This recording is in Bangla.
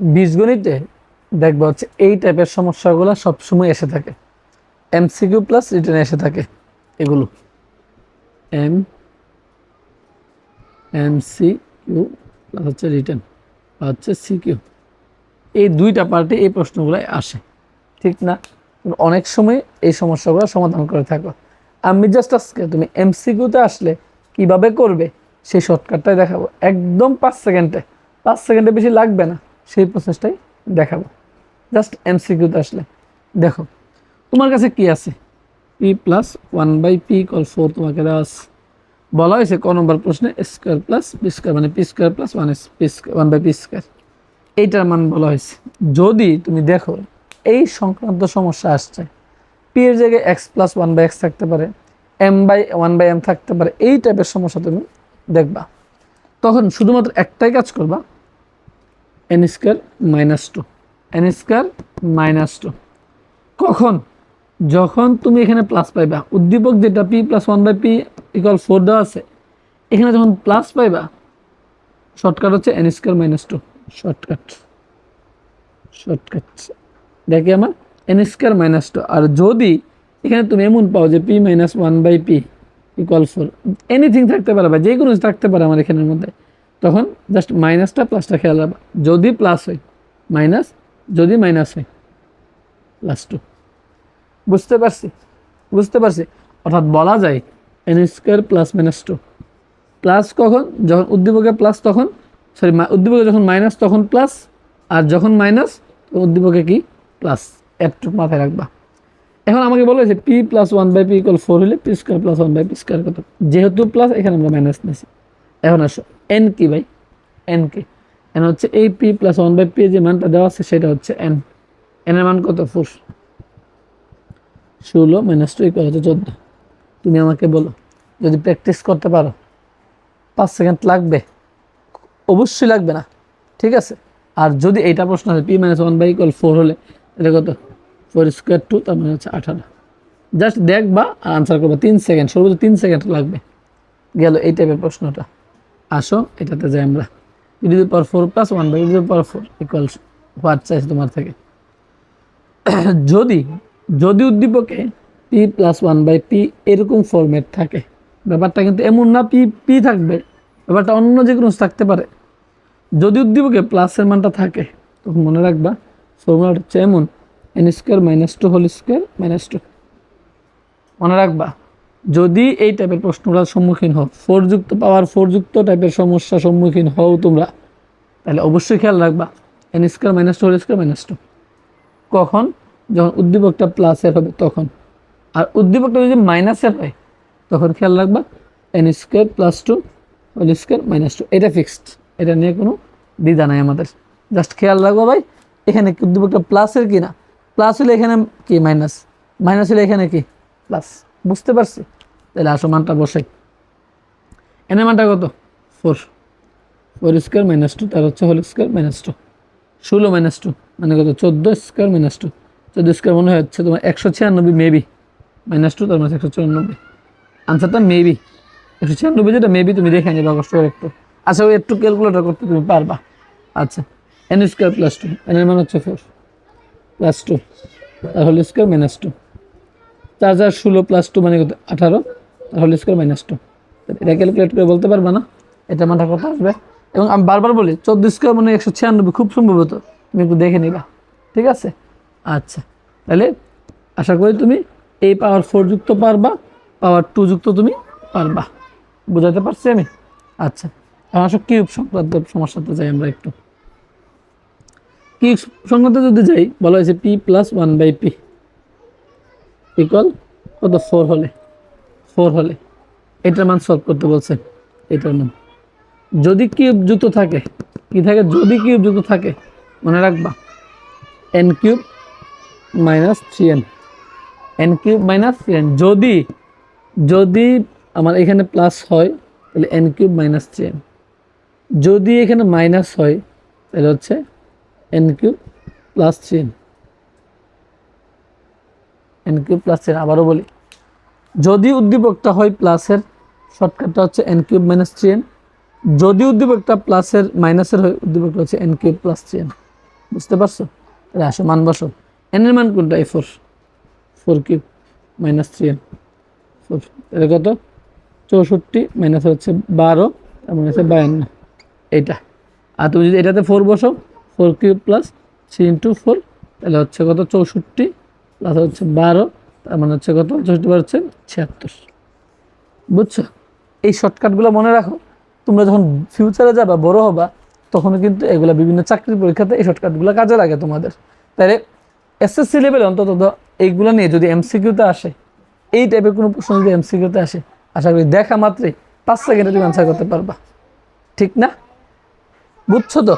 বীজগণিতে দেখবা হচ্ছে এই টাইপের সমস্যাগুলো সবসময় এসে থাকে। এমসিকিউ প্লাস রিটার্ন এসে থাকে এগুলো। M M C Q plus হচ্ছে রিটার্ন হচ্ছে সি কিউ এই দুইটা পার্টে এই প্রশ্নগুলো আসে, ঠিক না? অনেক সময় এই সমস্যাগুলো সমাধান করে থাকো। আমি জাস্ট আজকে তুমি এমসিকিউতে আসলে কীভাবে করবে সেই শর্টকাটটাই দেখাবো। একদম পাঁচ সেকেন্ডে পাঁচ সেকেন্ডে বেশি লাগবে না। সেই প্রসেসটাই দেখাবো। জাস্ট এমসিকিউতে আসলে। দেখো, তোমার কাছে কি আছে? P plus one by P call four তোমাকে দেওয়া বলা হয়েছে ক নম্বর প্রশ্নে স্কোয়ার প্লাস পি স্কোয়ার মানে P square plus one P one by P square এইটার মান বলা হয়েছে। যদি তুমি দেখো, এই সংক্রান্ত সমস্যা আসছে। পি এর জায়গায় X plus one by X থাকতে পারে M by one by M থাকতে পারে, এই টাইপের সমস্যা তুমি দেখবা। তখন শুধুমাত্র একটাই কাজ করবা N square minus two N square minus two কখন? যখন তুমি এখানে প্লাস পাইবা। উদ্দীপক যেটা P plus one by P equal four দেওয়া আছে, এখানে যখন প্লাস পাইবা শর্টকাট হচ্ছে N square minus two shortcut shortcut দেখি আমার এন স্কোয়ার মাইনাস টু আর যদি এখানে তুমি এমন পাও যে P minus one by P equal four anything থাকতে পারে বা যে কোনো থাকতে পারে আমার এখানের মধ্যে। তখন জাস্ট মাইনাসটা প্লাসটা খেয়াল রাখবা। যদি প্লাস হয় মাইনাস যদি মাইনাস হয় প্লাস টু বুঝতে পারছি? বুঝতে পারছি? অর্থাৎ বলা যায় N square plus minus two plus কখন? যখন উদ্দীপকে প্লাস তখন সরি উদ্দীপকে যখন মাইনাস তখন প্লাস আর যখন মাইনাস উদ্দীপকে কি? প্লাস একটু মাথায় রাখবা। এখন আমাকে বলা হয়েছে P plus one by P equal four হলে P square plus one by P square কত? যেহেতু প্লাস এখানে আমরা মাইনাস নিয়েছি। এখন আসো। এন কি ভাই? এন কি এন হচ্ছে এই P plus one by P যে মানটা দেওয়া আছে সেটা হচ্ছে এন এন এর মান কত? ফোর ষোলো মাইনাস টু ইকুয়াল হচ্ছে চোদ্দ। তুমি আমাকে বলো, যদি প্র্যাকটিস করতে পারো, পাঁচ সেকেন্ড লাগবে? অবশ্যই লাগবে না, ঠিক আছে? আর যদি এইটা প্রশ্ন হয় P minus one by equal four হলে এটা কত? ফোর স্কোয়ার টু তার মানে হচ্ছে আঠারো। জাস্ট দেখবা আর আনসার করবা, তিন সেকেন্ড সর্বোচ্চ তিন সেকেন্ড লাগবে। গেল এই টাইপের প্রশ্নটা। আসো, এটাতে যাই আমরা। ED power four plus one by ED power four equals what চাইছে তোমার থেকে? যদি যদি উদ্দীপকে P plus one by P এরকম ফরম্যাট থাকে, ব্যাপারটা কিন্তু এমন না পি পি থাকবে। ব্যাপারটা অন্য যে কোনো থাকতে পারে। যদি উদ্দীপকে প্লাসের মানটা থাকে, তখন মনে রাখবা ফর্মুলাটা হচ্ছে এমন N square minus two whole square minus two মনে রাখবা? যদি এই টাইপের প্রশ্নগুলোর সম্মুখীন হও ফোরযুক্ত পাওয়ার ফোরযুক্ত টাইপের সমস্যার সম্মুখীন হও তোমরা, তাহলে অবশ্যই খেয়াল রাখবা N square minus two whole square minus two কখন? যখন উদ্দীপকটা প্লাসের হবে তখন। আর উদ্দীপকটা যদি মাইনাসের হয়, তখন খেয়াল রাখবা N square plus two whole square minus two এটা ফিক্সড এটা নিয়ে কোনো দ্বিধা নাই আমাদের। জাস্ট খেয়াল রাখব ভাই, এখানে কি উদ্দীপকটা প্লাসের কি না? প্লাস হলে এখানে কি মাইনাস মাইনাস হলে এখানে কি? প্লাস বুঝতে পারছি? তাহলে আসো মানটা বসাই এনে মানটা কত? Four four square minus two তার হচ্ছে হোল স্কোয়ার মাইনাস টু ষোলো মাইনাস টু মানে কত? চোদ্দ স্কোয়ার মাইনাস টু চোদ্দ স্কোয়ার মনে হচ্ছে তোমার একশো ছিয়ানব্বই মেবি মাইনাস টু তার মানে একশো চুরানব্বই আনসারটা মেবি একশো ছিয়ানব্বই যেটা মেবি তুমি দেখে নিবা কষ্ট করে একটু। আচ্ছা ওই একটু ক্যালকুলেটর করতে তুমি পারবা। আচ্ছা n square plus two n এর মান হচ্ছে ফোর প্লাস টু আর হোল স্কোয়ার মাইনাস টু চার চার ষোলো প্লাস টু মানে আঠারো? আর হোল স্কোয়ার মাইনাস টু এটা ক্যালকুলেট করে বলতে পারবে না? এটা মানটা কথা আসবে। এবং আমি বারবার বলি, চোদ্দ স্কোয়ার মানে একশো ছিয়ানব্বই, খুব সম্ভবত তুমি একটু দেখে নিবা। ঠিক আছে? আচ্ছা। তাহলে আশা করি তুমি এই পাওয়ার ফোর যুক্ত পারবা পাওয়ার টু যুক্ত তুমি পারবা। বুঝাতে পারছি আমি? আচ্ছা। এখন আসো কিউব সংক্রান্ত সমস্যাতে যাই আমরা একটু। কিউব সংক্রান্ত যদি যাই, বলা হয়েছে p plus one by p equal কত ফোর হলে? ফোর হলে। এটার মান সলভ করতে বলছে। এটার মান। যদি কিউব যুক্ত থাকে, কি থাকে? যদি কিউব যুক্ত থাকে, মনে রাখবা n cube minus three n n cube minus three n যদি যদি আমার এখানে প্লাস হয়, তাহলে n cube minus three n যদি এখানে মাইনাস হয়, তাহলে হচ্ছে n cube plus three n n cube plus three আবারও বলি। যদি উদ্দীপকটা হয় প্লাসের শর্টকাটটা হচ্ছে এন কিউব মাইনাস থ্রি যদি উদ্দীপকটা প্লাসের মাইনাসের হয়, উদ্দীপকটা হচ্ছে এন কিউব প্লাস থ্রি বুঝতে পারছ? তাহলে আসো, মান বসো এনের মান কোনটা? এই four four cube minus three four এটা কত? চৌষট্টি মাইনাস হচ্ছে বারো, তার মানে হচ্ছে বায়ান্ন। এইটা। আর তুমি যদি এটাতে ফোর বসো four cube plus three into four তাহলে হচ্ছে কত? চৌষট্টি প্লাস হচ্ছে বারো, তার মানে হচ্ছে কত? চৌষট্টি বার হচ্ছে ছিয়াত্তর। বুঝছ? এই শর্টকাটগুলো মনে রাখো। তোমরা যখন ফিউচারে যাবা, বড় হবা তখন কিন্তু এগুলা বিভিন্ন চাকরির পরীক্ষাতে এই শর্টকাটগুলো কাজে লাগে তোমাদের। তাহলে এসএসসি লেভেলে অন্তত এইগুলো নিয়ে যদি এমসিকিউতে আসে, এই টাইপের কোনো প্রশ্ন যদি এমসিকিউতে আসে, আশা করি দেখা মাত্রই পাঁচ সেকেন্ডে তুমি অ্যান্সার করতে পারবা। ঠিক না? বুঝছ তো?